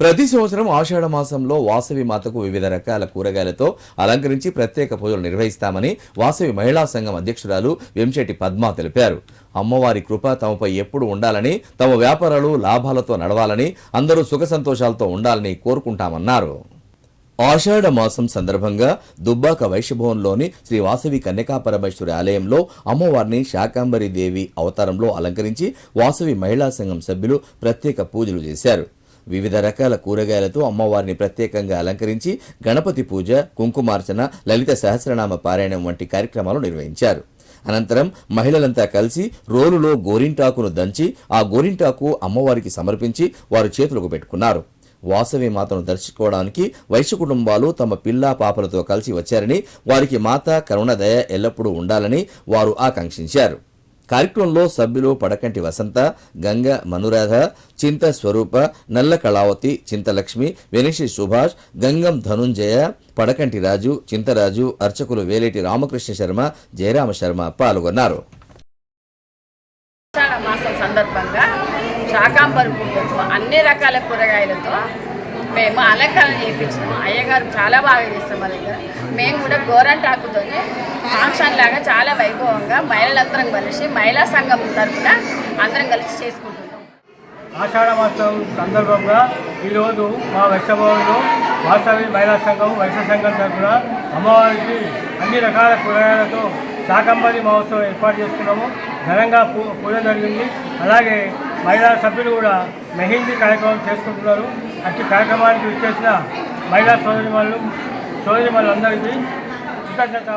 ప్రతి సంవత్సరం ఆషాఢ మాసంలో వాసవి మాతకు వివిధ రకాల కూరగాయలతో అలంకరించి ప్రత్యేక పూజలు నిర్వహిస్తామని వాసవి మహిళా సంఘం అధ్యక్షురాలు వెంశెట్టి పద్మ తెలిపారు. అమ్మవారి కృప తమపై ఎప్పుడు ఉండాలని తమ వ్యాపారాలు లాభాలతో నడవాలని అందరూ సుఖ సంతోషాలతో ఉండాలని కోరుకుంటామన్నారు. ఆషాఢ మాసం సందర్భంగా దుబ్బాక వైశ్యభవన్లోని శ్రీ వాసవి కన్యకా పరమేశ్వరి ఆలయంలో అమ్మవారిని శాకాంబరి దేవి అవతారంలో అలంకరించి వాసవి మహిళా సంఘం సభ్యులు ప్రత్యేక పూజలు చేశారు. వివిధ రకాల కూరగాయలతో అమ్మవారిని ప్రత్యేకంగా అలంకరించి గణపతి పూజ కుంకుమార్చన లలిత సహస్రనామ పారాయణం వంటి కార్యక్రమాలు నిర్వహించారు. అనంతరం మహిళలంతా కలిసి రోలులో గోరింటాకును దంచి ఆ గోరింటాకు అమ్మవారికి సమర్పించి వారు చేతులకు పెట్టుకున్నారు. వాసవి మాతను దర్శించుకోవడానికి వైశ్య కుటుంబాలు తమ పిల్ల పాపలతో కలిసి వచ్చారని వారికి మాత కరుణ దయ ఎల్లప్పుడూ ఉండాలని వారు ఆకాంక్షించారు. కార్యక్రమంలో సభ్యులు పడకంటి వసంత గంగ మనురాధ చింత స్వరూప నల్ల కళావతి చింతలక్ష్మి వెనిషి సుభాష్ గంగం ధనుంజయ పడకంటి రాజు చింతరాజు అర్చకులు వేలేటి రామకృష్ణ శర్మ జయరామ శర్మ పాల్గొన్నారు. మాసం సందర్భంగా శాకాంబరి అన్ని రకాల కూరగాయలతో మేము అలంకరణ చేయించినాము అయ్యగారు చాలా బాగా చేస్తాం మా దగ్గర. మేము కూడా గోరంటాకుతో ఫంక్షన్ లాగా చాలా వైభవంగా మహిళలందరం కలిసి మహిళా సంఘం తరఫున అందరం కలిసి చేసుకుంటున్నాం. ఆషాఢ మాసం సందర్భంగా ఈరోజు మా వైశ్యభవన్లో వాసవి మహిళా సంఘం వైశ్య సంఘం తరఫున అమ్మవారికి అన్ని రకాల కూరగాయలతో శాకంబరి మహోత్సవం ఏర్పాటు చేసుకున్నాము. ఘనంగా పూ పూజ జరిగింది. అలాగే మహిళా సభ్యులు కూడా మెహిందీ కార్యక్రమం చేసుకుంటున్నారు. అట్టి కార్యక్రమానికి విచ్చేసిన మహిళా సోదరి వాళ్ళు సోదరి వాళ్ళందరికీ కృతజ్ఞత